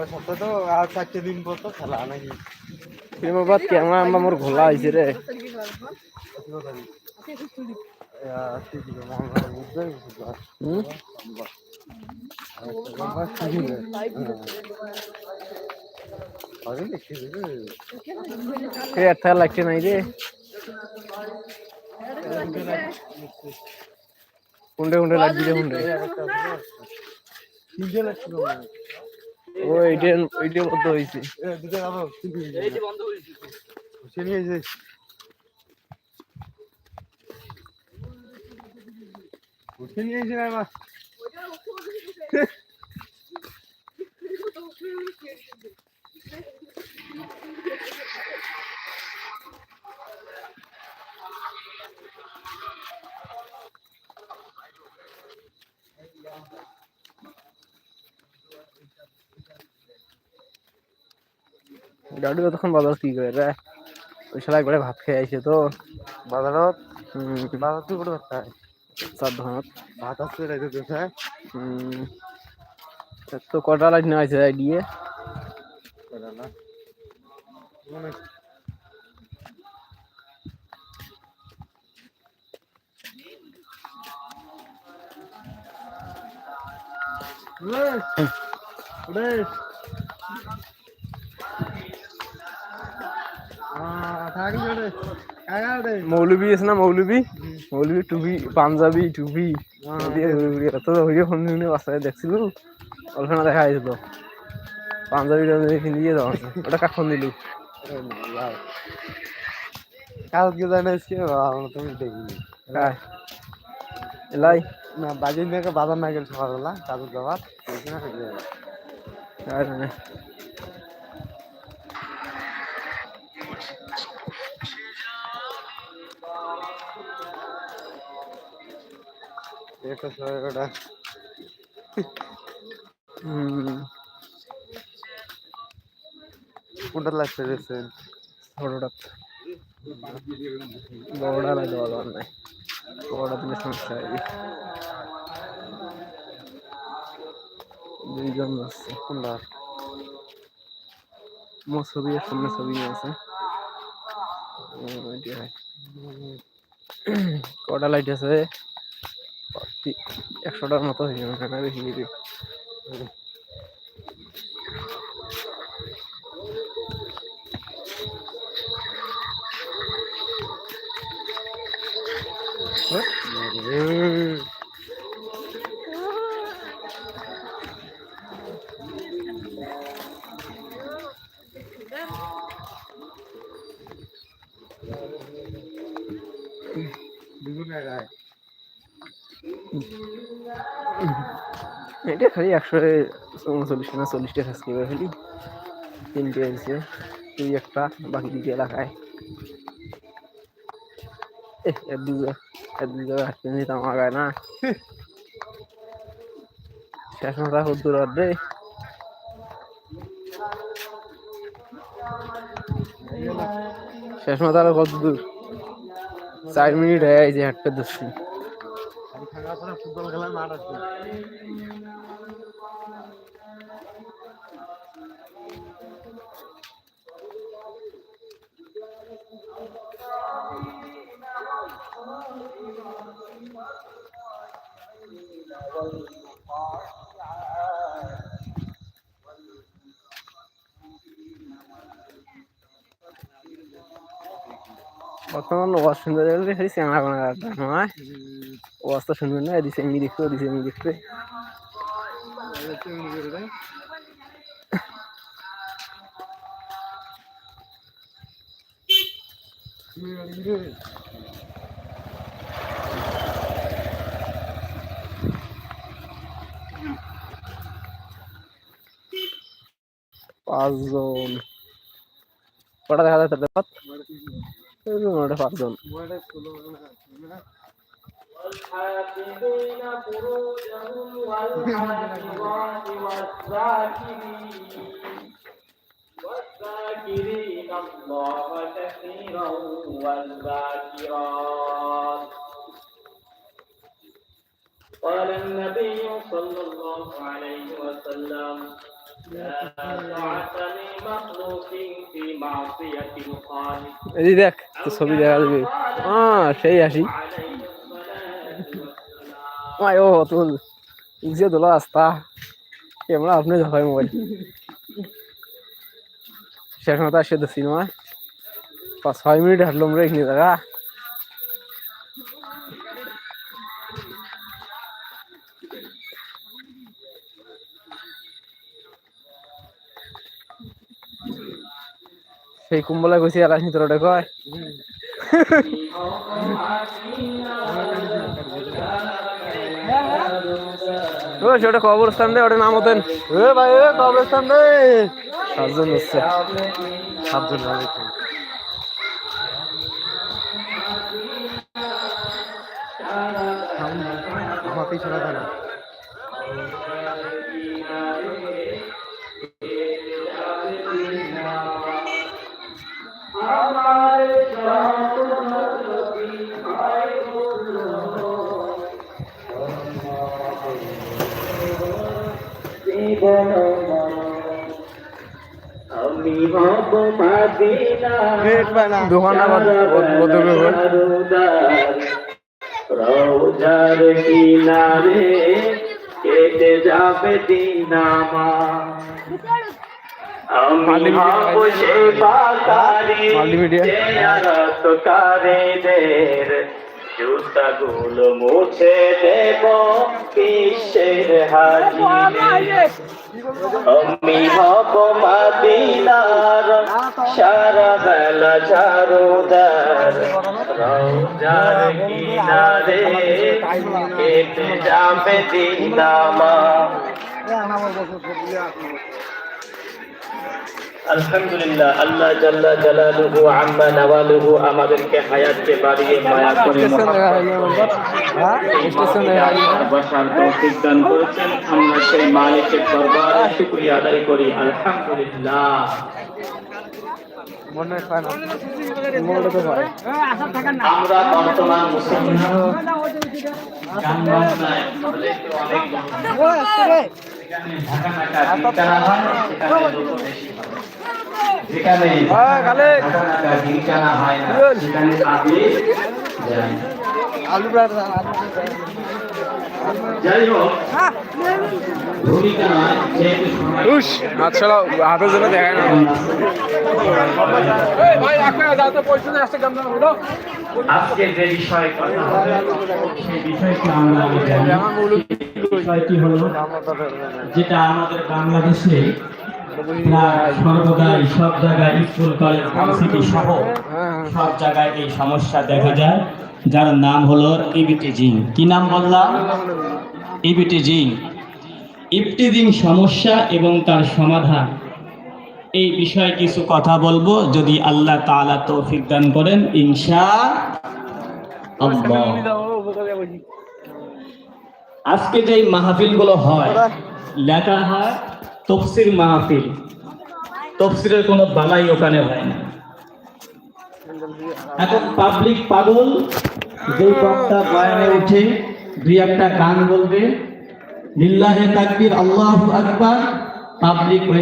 পরের সপ্তাহে তো আর চারটে দিন পর তো খেলা নাকি? প্রেমের বাদ ক্যামেরা আমরা মোর ঘোলা হয়েছে রে। লাগছে নাই রে। কোনটা কোনটা লাগছে কোনটা ও এইটা এইটার মধ্যে হয়েছে। নিয়ে নিয়ে এসে না ডাডু তখন বাজার কি করে? ওই শালা একবারে ভাত খেয়ে আইছে তো। বাজারত বাজার তুই করে ভাত খায় চার ভাত আসছে রাইতে দেশে। তো কটা লাইট নেওয়া হয়েছে দিয়ে না? মানে মৌলবি আছে না মৌলবি? মৌলবি টুপি পাঞ্জাবি টুপি দিয়ে ঘুরে এত ভিডিও ফোন নিয়ে বাসায় দেখছিল অল্পনা দেখা হয়েছিল পাঞ্জাবি টাঞ্জাবি কিনে যাওয়া ওটা কাখন দিলি? কালকে জানাইছি আমরা তুমি দেখিনি। এলাই? না বাজার থেকে বাজার না গেল সকালবেলা কাজের যাবার বলছি ছয় ওটা কোনটা লাগছে রেছেন ছোটটা বড়টা লাই দেওয়া নাই। বড়টা দিলে সমস্যা হয়। দুইজন আছে। কোনটা? মোর ছবি সামনে ছবি আছে। কটা লাইট আছে? তি- একশোটার মতো হয়ে যাবে না বেশি বেশি দুগুণ এটা খালি একশো উনচল্লিশ না চল্লিশটা সাবস্ক্রাইবার খালি। তিনটে আছে তুই একটা বাকি দুটো এলাকায়। আগায় না। শেষ মাথা খুব দূর রে শেষ মাথা কত দূর? চার মিনিট হয়ে গেছে হাঁটতে দর্শন আমি পরে ফুটবল খেলার মাঠ আছে বর্তমান গেলে খালি কোনো নয় ওয়াজ তো শুনবেন না, এদিকে এমনি দেখতে, ওদিকে এমনি দেখতে। পাঁচজন। কটা দেখা যায় তাদের পাঁচজন। والحافظين فروجهم والحافظات والذاكرين والذاكرين الله كثيرا والذاكرات قال النبي صلى الله عليه وسلم لا طاعة مخلوق في معصية الخالق. إذاك ذاك تصبي هذا آه شيء يا شيخ. আয়ো অতুল যে দোলা রাস্তা। কেমন আপনি ঝাপাই মোবাইল? শেষ মতো আসে দোষী নয় পাঁচ ছয় মিনিট হাঁটলাম রে এখানে জায়গা সেই কুম্বলা গৈছে আলাসী তলতে কয়? সেটা কবরস্থান দে ওটা নাম হতেন এ ভাই এ কবরস্থান দে। সাতজন হচ্ছে। সাতজন আমাকেই শোনা যায় না আমি হব মাদিনা নেট পায় না দোকান আবার বদ্ধ করে রৌজার কিনারে কেটে যাবে দিনামা আমি হব সে বাকারি জুতা গুলো মুছে দেব কিসের হাজিরে? আমি হব মাদিনার সারা বেলা ঝাড়ুদার। রৌজার কিনারে কেটে যাবে দিনামা আলহামদুলিল্লাহ আল্লাহ জাল্লা জালালুহু আম্মা নওয়ালুহু আমাদেরকে হায়াতকে বাড়িয়ে মায়া করে বসার তৌফিক দান করেছেন। আমরা সেই মালিকের দরবারে শুকরিয়া আদায় করি। আলহামদুলিল্লাহ। হয় হয় আমরা বর্তমান মুসলমান। যেখানে ঢাকা ঢাকা হয় না সেখানে আলু যাই হোক ভূমিকা জন্য দেখায় না। আজকে যে বিষয় কথা হবে সেই বিষয়টি আমরা বিষয়টি হলো? যেটা আমাদের বাংলাদেশে সর্বদাই সব জায়গায় স্কুল কলেজ সহ হ্যাঁ সব জায়গায় এই সমস্যা দেখা যায় যার নাম হলো কি নাম বললাম? ইবিটিজিং ইফটিজিং সমস্যা এবং তার সমাধান। এই বিষয়ে কিছু কথা বলব, যদি আল্লাহ তাআলা তৌফিক দান করেন, ইনশা আজকে যে মাহফিলগুলো হয়, লেখা হয় তফসির মাহফিল। তফসিরের কোনো বালাই ওখানে হয় না। এখন পাবলিক পাগল যে বক্তা বয়ানে উঠে দুই একটা গান বলবে লিল্লাহে তাকবীর আল্লাহু আকবার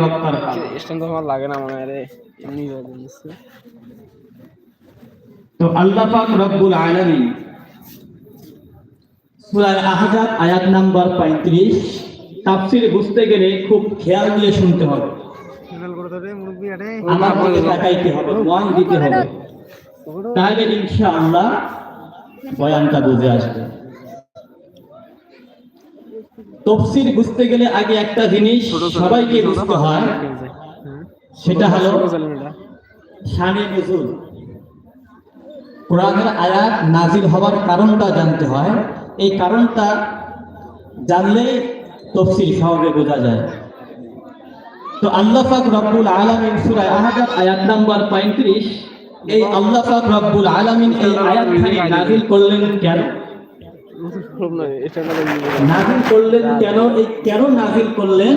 বক্তার তো আমার লাগে না মনে রে এমনি তো আল্লাহ পাক রব্বুল আলামিন সূরা আহজাব আয়াত নাম্বার 35 তাফসীর বুঝতে গেলে খুব খেয়াল দিয়ে শুনতে হবে। আমার দিকে তাকাইতে হবে মন দিতে হবে। তাহলে ইনশাআল্লাহ বয়ানটা বুঝে আসবে। তফসির বুঝতে গেলে আগে একটা জিনিস সবাইকে বুঝতে হয়। সেটা হলো শানে নজুল। কোরআনের আয়াত নাজিল হওয়ার কারণটা জানতে হয়। এই কারণটা জানলে তফসিল সহজে বোঝা যায়। তো আল্লাহ পাক রব্বুল আলামিন সূরা আহজাব আয়াত নাম্বার 35 এই আল্লাহ পাক রব্বুল আলামিন এই আয়াতখানি নাজিল করলেন কেন? নাজিল করলেন কেন? এই কেন নাজিল করলেন?